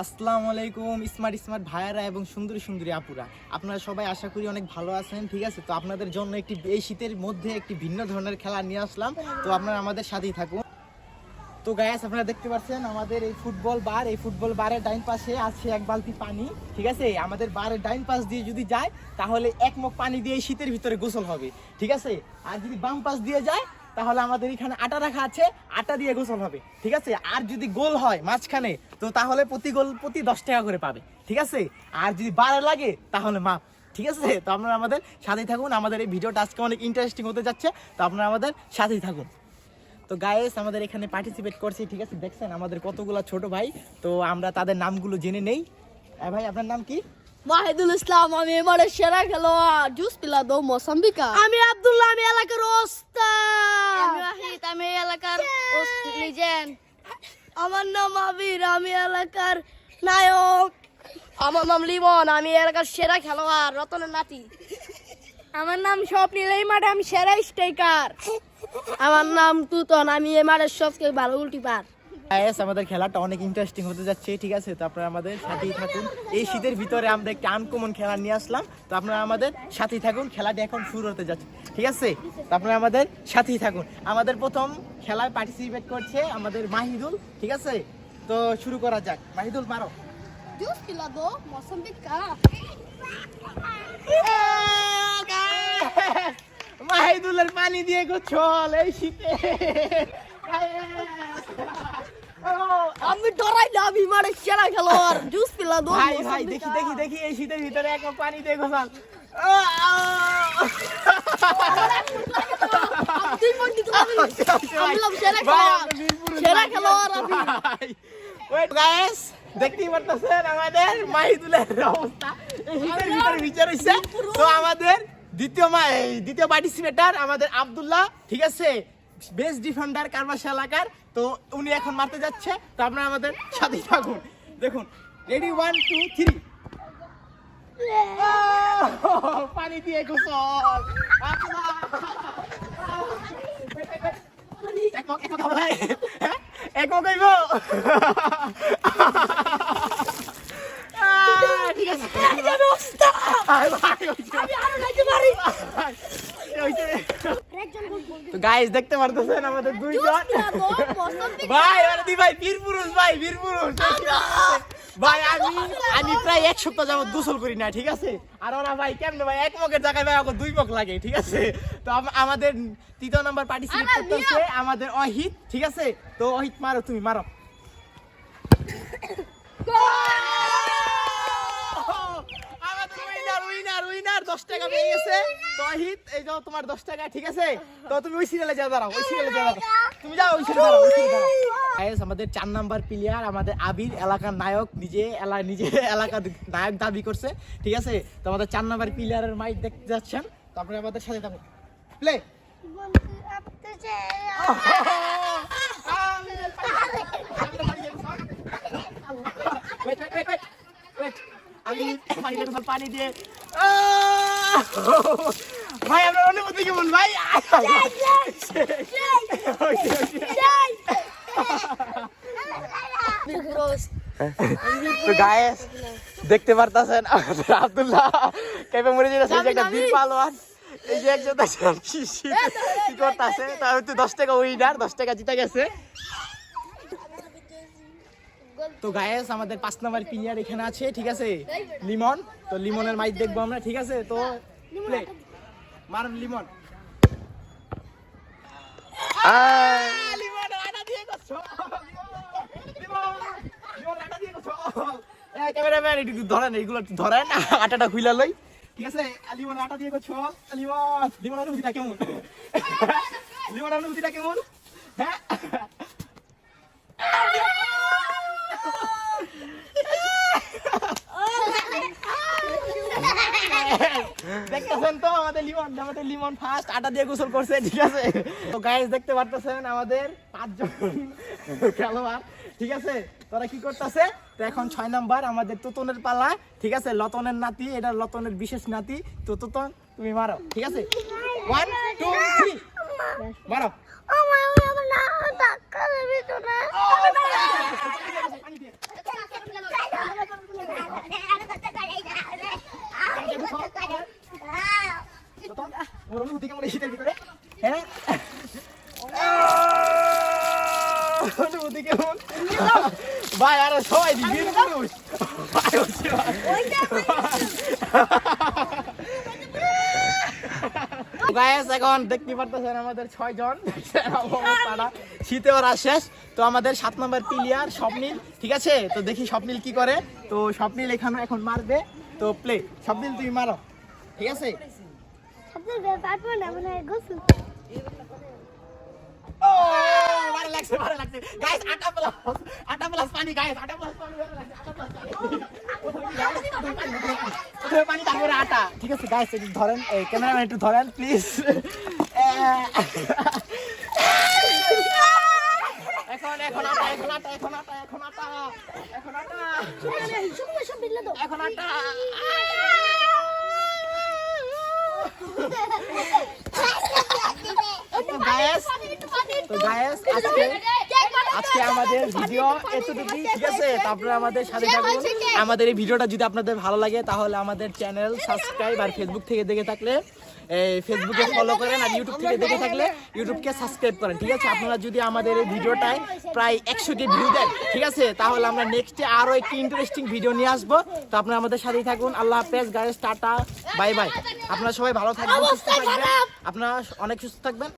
আসসালামু আলাইকুম, smart smart ভাইয়ারা এবং সুন্দরী সুন্দরী আপুরা। আপনারা সবাই আশা করি অনেক ভালো আছেন, ঠিক আছে? তো আপনাদের জন্য একটি এই শীতের মধ্যে একটি ভিন্ন ধরনের খেলা নিয়ে আসলাম। তো আপনারা আমাদের সাথেই থাকুন। তো গায়াস আপনারা দেখতে পাচ্ছেন আমাদের এই ফুটবল বার। এই ফুটবল বারের ডাইন পাশে আছে এক বালতি পানি, ঠিক আছে? আমাদের বারের ডাইন পাশ দিয়ে যদি যায়, তাহলে এক মুখ পানি দিয়ে শীতের ভিতরে গোসল হবে, ঠিক আছে? আর যদি বাম পাশ দিয়ে যায়, তাহলে আমাদের এখানে আটা রাখা আছে, আটা দিয়ে গোসল হবে, ঠিক আছে? আর যদি গোল হয় মাঝখানে তো তাহলে প্রতি গোল প্রতি দশ টাকা করে পাবে ঠিক আছে? আর যদি বারে লাগে তাহলে মাপ ঠিক আছে? তো আপনারা আমাদের সাথেই থাকুন আমাদের এই ভিডিওটা আজকে অনেক ইন্টারেস্টিং হতে যাচ্ছে তো আপনারা আমাদের সাথেই থাকুন। তো গায়েস আমাদের এখানে পার্টিসিপেট করছি ঠিক আছে? দেখছেন আমাদের কতগুলো ছোট ভাই তো আমরা তাদের নামগুলো জেনে নেই। ভাই আপনার নাম কি? ওয়াহিদুল ইসলাম আমি এবারে সেরা খেলোয়াড় জুস পিলা দো মোসাম্বিকা। আমি আব্দুল্লাহ আমি এলাকার ওস্তাদ। আমি আমি এলাকার লিজেন্ড আমার নাম আবির আমি এলাকার নায়ক। আমার নাম লিমন আমি এলাকার সেরা খেলোয়াড় রতনের নাতি। আমার নাম স্বপ্নিল এই মাঠে আমি সেরা স্ট্রাইকার আমার নাম তুতন আমি এই মাঠের সবচেয়ে ভালো উল্টি পার আমাদের খেলাটা অনেক ইন্টারেস্টিং হতে যাচ্ছে ঠিক আছে? তো আপনারা আমাদের সাথেই থাকুন। এই শীতের ভিতরে আমরা একটা আনকমন খেলা নিয়ে আসলাম। তো আপনারা আমাদের সাথেই থাকুন খেলাটা এখন শুরু হতে যাচ্ছে ঠিক আছে? তো আপনারা আমাদের সাথেই থাকুন। আমাদের প্রথম খেলায় পার্টিসিপেট করছে আমাদের মাহিদুল ঠিক আছে? তো শুরু করা যাক। মাহিদুল মারো। জুস মোসাম্বিকা মাহিদুলের পানি দিয়ে গোছল এই শীতে। আমি ডরাই না আমি মারে সেরা খেলোয়াড়। জুস ভাই ভাই দেখি দেখি দেখি এই শীতের ভিতরে এক পানি মন ওয়েট গাইস দেখতেই পারতেছেন আমাদের মাহিদুলের অবস্থা। শীতের ভিতরে বিচার তো আমাদের দ্বিতীয় দ্বিতীয় পার্টিসিপেটার আমাদের আব্দুল্লাহ ঠিক আছে? বেস্ট ডিফেন্ডার কারবাসা এলাকার, তো উনি এখন মারতে যাচ্ছে, তো আপনারা আমাদের সাথে থাকুন। দেখুন রেডি ওয়ান টু থ্রি পানি দিয়ে গোসল। একক একক? একক হইব আহ, ঠিক আছে আয় ভাই, হইছে। ভাই, হইছে। তো গাইস দেখতে পারতেছেন আমাদের দুইজন? ভাই আরে দি ভাই বীর পুরুষ ভাই বীর পুরুষ ভাই আমি আমি প্রায় এক সপ্তাহ যাবত গোসল করি না ঠিক আছে? আর ওরা ভাই কেমনে ভাই এক মগের জায়গায় ভাই আমাকে দুই মগ লাগে ঠিক আছে? তো আমাদের তৃতীয় নাম্বার পার্টিসিপেট করতেছে আমাদের অহিত ঠিক আছে? তো অহিত মারো তুমি মারো আমাদের উইনার উইনার দশ টাকা পেয়ে গেছে তো এই যাও তোমার দশ টাকা ঠিক আছে তো তুমি ওই সিরিয়ালে যাও দাঁড়াও ওই সিরিয়ালে যাও দাঁড়াও তুমি যাও ওই সিরিয়ালে দাঁড়াও ওই সিরিয়ালে আমাদের চার নাম্বার প্লেয়ার আমাদের আবির এলাকার নায়ক নিজে এলা নিজে এলাকার নায়ক দাবি করছে ঠিক আছে তো আমাদের চার নাম্বার প্লেয়ারের মাইক দেখতে যাচ্ছেন তারপরে আমাদের সাথে থাকুন প্লে. আমি পানি দিয়ে ভাই আপনার অনুভূতি কেমন ভাই? দেখতে পারতাছেন আব্দুল্লাহ কেবে মরে একটা বীর পালোয়ান এই যে একজন কি কি- কি করতেছে? তার হচ্ছে দশ টাকা উইনার দশ টাকা জিতে গেছে। তো গায়েস আমাদের পাঁচ নাম্বার প্লেয়ার এখানে আছে ঠিক আছে? লিমন তো লিমনের মাইক দেখব আমরা ঠিক আছে? তো প্লে মারুন লিমন। ক্যামেরাম্যান একটু ধরেন এইগুলো ধরেন আটাটা খুইলা লই। ঠিক আছে? লিমন আটা দিয়ে করছ। লিমন লিমন অনুভূতিটা কেমন? লিমন অনুভূতিটা কেমন? হ্যাঁ? দেখতেছেন তো আমাদের লিমন আমাদের লিমন ফার্স্ট আটা দিয়ে গোসল করছে ঠিক আছে? তো গাইস দেখতে পারতেছেন আমাদের পাঁচজন খেলোয়াড় ঠিক আছে? তোরা কি করতেছে? তো এখন ছয় নাম্বার আমাদের তোতনের পালা ঠিক আছে? লতনের নাতি এটা লতনের বিশেষ নাতি। তো তোতন তুমি মারো ঠিক আছে? ওয়ান টু থ্রি মারো। দিয়ে। ভাই আরে সবাই দি পুরুষ। ভাই হচ্ছে গায়েস এখন দেখতে পারতেছেন আমাদের ছয় জন অবস্থাটা। শীতে ওরা শেষ। তো আমাদের সাত নম্বর প্লেয়ার স্বপ্নীল ঠিক আছে? তো দেখি স্বপ্নীল কি করে। তো স্বপ্নীল এখানে এখন মারবে। তো প্লে স্বপ্নীল তুমি মারো। ঠিক আছে? ভালো লাগছে ভালো লাগছে। গাইস আটা প্লাস আটা প্লাস পানি গাইস আটা প্লাস পানি আটা প্লাস পানি। পানি, তারপরে আটা। ঠিক আছে গাইস একটু ধরেন, এই ক্যামেরাম্যান একটু ধরেন প্লিজ এখন এখন আটা এখন আটা এখন আটা এখন আটা এখন আটা। এখন আটা। তো গাইস তো গাইস আজকে আজকে আমাদের ভিডিও এতটুকুই ঠিক আছে? তারপরে আমাদের সাথে থাকুন। আমাদের এই ভিডিওটা যদি আপনাদের ভালো লাগে তাহলে আমাদের চ্যানেল সাবস্ক্রাইব আর ফেসবুক থেকে দেখে থাকলে এই ফেসবুকে ফলো করেন আর ইউটিউব থেকে দেখে থাকলে ইউটিউবকে সাবস্ক্রাইব করেন ঠিক আছে? আপনারা যদি আমাদের এই ভিডিওটায় প্রায় একশো কে ভিউ দেন ঠিক আছে? তাহলে আমরা নেক্সটে আরও একটি ইন্টারেস্টিং ভিডিও নিয়ে আসব। তো আপনারা আমাদের সাথেই থাকুন। আল্লাহ হাফেজ গাইস টাটা বাই বাই আপনারা সবাই ভালো থাকবেন সুস্থ থাকবেন। আপনারা অনেক সুস্থ থাকবেন।